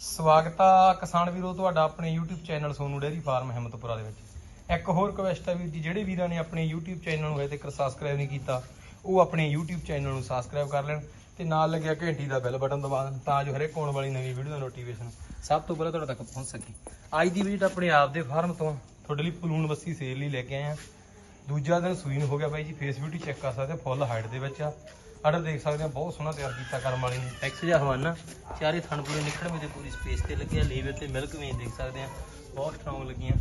ਸਵਾਗਤ ਆ ਕਿਸਾਨ ਵੀਰੋ ਤੁਹਾਡਾ ਆਪਣੇ YouTube channel Sonu dairy farm Himmatpura ਦੇ ਵਿੱਚ। ਇੱਕ ਹੋਰ ਰਿਕਵੈਸਟ ਹੈ ਵੀਰ ਜੀ, ਜਿਹੜੇ ਵੀਰਾਂ ਨੇ ਆਪਣੇ YouTube ਚੈਨਲ ਨੂੰ ਹਜੇ ਤੱਕ ਸਬਸਕ੍ਰਾਈਬ ਨਹੀਂ ਕੀਤਾ, ਉਹ ਆਪਣੇ YouTube ਚੈਨਲ ਨੂੰ ਸਬਸਕ੍ਰਾਈਬ ਕਰ ਲੈਣ ਤੇ ਨਾਲ ਲੱਗਿਆ ਘੰਟੀ ਦਾ ਬੈਲ ਬਟਨ ਦਬਾ ਦੇਣ ਤਾਂ ਜੋ ਹਰੇਕ ਆਉਣ ਵਾਲੀ ਨਵੀਂ ਵੀਡੀਓ ਦਾ ਨੋਟੀਫਿਕੇਸ਼ਨ ਸਭ ਤੋਂ ਪਹਿਲਾਂ ਤੁਹਾਡੇ ਤੱਕ ਪਹੁੰਚ ਸਕੇ। ਅੱਜ ਦੀ ਵਿਜ਼ਿਟ ਆਪਣੇ ਆਪ ਦੇ ਫਾਰਮ ਤੋਂ ਤੁਹਾਡੇ ਲਈ ਪਲੂਣ ਬੱਸੀ ਸੇਲ ਲਈ ਲੈ ਕੇ ਆਏ ਆ ਦੂਜਾ ਦਿਨ ਸੂਈ ਨੂੰ ਹੋ ਗਿਆ ਬਾਈ ਜੀ ਫੇਸ ਬਿਊਟੀ ਚੈੱਕ ਕਰ ਸਕਦੇ ਫੁੱਲ ਹਾਈਟ ਦੇ ਵਿੱਚ ਆ। ਆਰਡਰ ਦੇਖ ਸਕਦੇ ਆ ਬਹੁਤ ਸੋਹਣਾ ਤਿਆਰ ਕੀਤਾ ਕਰਮ ਵਾਲੀ ਨੇ। ਟੈਕਸ ਜਿਹਾ ਹਵਾਨਾ ਚਾਰੇ ਥਣ ਪੂਰੇ ਨਿਕਲਵੇਂ ਤੇ ਪੂਰੀ ਸਪੇਸ ਤੇ ਲੱਗਿਆ ਲੇਵੇ ਤੇ ਮਿਲਕ ਵੇਂ ਦੇਖ ਸਕਦੇ ਆ ਬਹੁਤ ਸਟਰੋਂਗ ਲੱਗੀਆਂ।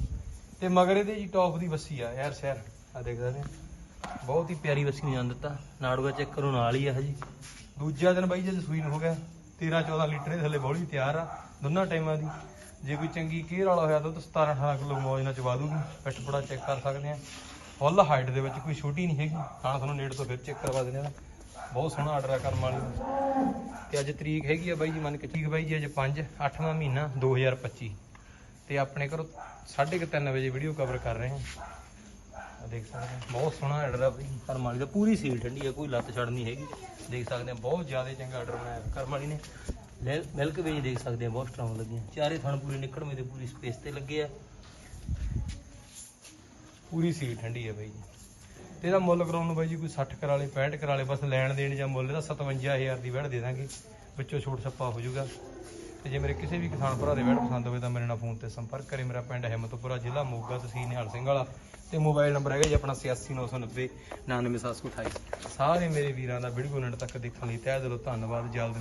ਤੇ ਮਗਰ ਇਹਦੇ ਜੀ ਟੌਪ ਦੀ ਬੱਸੀ ਆ ਯਾਰ ਸ਼ਹਿਰ। ਆ ਦੇਖ ਸਕਦੇ ਆ ਬਹੁਤ ਹੀ ਪਿਆਰੀ ਬੱਸੀ ਨੂੰ ਜਾਣ ਦਿੱਤਾ। ਨਾੜੂਆ ਚੈੱਕ ਕਰੋ ਨਾਲ ਹੀ ਆ ਹਜੀ ਦੂਜਾ ਦਿਨ ਬਾਈ ਜਦ ਸੂਈ ਨੂੰ ਹੋ ਗਿਆ 13 14 ਲੀਟਰ ਦੇ ਥੱਲੇ ਬੋਲੀ ਤਿਆਰ ਆ ਦੋਨਾਂ ਟਾਈਮਾਂ ਦੀ। ਜੇ ਕੋਈ ਚੰਗੀ ਕੇਅਰ ਵਾਲਾ ਹੋਇਆ ਤਾਂ ਉਹ 17 18 ਕਿਲੋ ਮੌਜ ਨਾਲ ਚਵਾ ਦੂਗੀ। ਪਿੱਠ ਪੜਾ ਚੈੱਕ ਕਰ ਸਕਦੇ ਆ ਫੁੱਲ ਹਾਈਟ ਦੇ ਵਿੱਚ ਕੋਈ ਛੋਟੀ ਨਹੀਂ ਹੈਗੀ। ਤਾਂ ਤੁਹਾਨੂੰ ਨੇੜ ਤੋਂ ਫਿਰ ਚੈੱਕ ਕਰਵਾ ਦਿੰਦੇ ਆ ਬਹੁਤ ਸੋਹਣਾ ਆਰਡਰ ਆ ਕਰਮ ਵਾਲੀ ਦਾ ਤੇ ਅੱਜ ਤਰੀਕ ਹੈਗੀ ਆ ਬਾਈ ਜੀ, ਮੰਨ ਕੇ ਠੀਕ ਬਾਈ ਜੀ ਅੱਜ 5 8ਵਾਂ ਮਹੀਨਾ 2025 ਤੇ ਆਪਣੇ ਘਰੋਂ 3:30 ਵਜੇ ਵੀਡੀਓ ਕਵਰ ਕਰ ਰਹੇ ਹਾਂ। ਆ ਦੇਖ ਸਕਦੇ ਹਾਂ। ਬਹੁਤ ਸੋਹਣਾ ਆਰਡਰ ਆ ਬਾਈ ਕਰਮ ਵਾਲੀ ਦਾ। ਪੂਰੀ ਸੀਲ ਠੰਡੀ ਆ, ਕੋਈ ਲੱਤ ਛੜ ਨਹੀਂ ਹੈਗੀ। ਦੇਖ ਸਕਦੇ ਆ ਬਹੁਤ ਜ਼ਿਆਦਾ ਚੰਗਾ ਆਰਡਰ ਬਣਾਇਆ ਕਰਮ ਵਾਲੀ ਨੇ। ਲੈ- ਮਿਲਕ ਵੇਜ ਦੇਖ ਸਕਦੇ ਹਾਂ, ਬਹੁਤ ਸਟਰੋਂਗ ਲੱਗੀਆਂ। ਚਾਰੇ ਥਣ ਪੂਰੇ ਨਿਕਲਵੇਂ ਤੇ ਪੂਰੀ ਸਪੇਸ ਤੇ ਲੱਗੇ ਆ। ਪੂਰੀ ਸੀਲ ਠੰਡੀ ਆ ਬਾਈ ਜੀ। ਤੇ ਇਹਦਾ ਮੁੱਲ ਕਰਾਉਣ ਨੂੰ ਬਾਈ ਜੀ ਕੋਈ 60 ਕਰਾਲੇ 65 ਕਰਾਲੇ, ਬਸ ਲੈਣ ਦੇਣ ਜਾਂ ਮੁੱਲ ਇਹਦਾ 57000 ਦੀ ਵੜ ਦੇ ਦਾਂਗੇ। ਵਿੱਚੋਂ ਛੋਟ ਛੱਪਾ ਹੋ ਜਾਊਗਾ। ਤੇ ਜੇ ਮੇਰੇ ਕਿਸੇ ਵੀ ਕਿਸਾਨ ਭਰਾ ਦੇ ਵੜ ਪਸੰਦ ਹੋਵੇ ਤਾਂ ਮੇਰੇ ਨਾਲ ਫੋਨ ਤੇ ਸੰਪਰਕ ਕਰੇ। ਮੇਰਾ ਪਿੰਡ ਹਿੰਮਤਪੁਰਾ ਜ਼ਿਲ੍ਹਾ ਮੋਗਾ ਤਹਿਸੀਲ ਨਿਹਾਲ ਸਿੰਘ ਵਾਲਾ। ਤੇ ਮੋਬਾਈਲ ਨੰਬਰ ਹੈਗਾ ਜੀ ਆਪਣਾ 8690 99728 ਸਾਰੇ ਮੇਰੇ ਵੀਰਾਂ ਦਾ ਵੀਡੀਓ ਨੇੜ ਤੱਕ ਦੇਖਣ ਲਈ ਤਹਿ ਦਿਲੋਂ ਧੰਨਵਾਦ। ਜਲਦ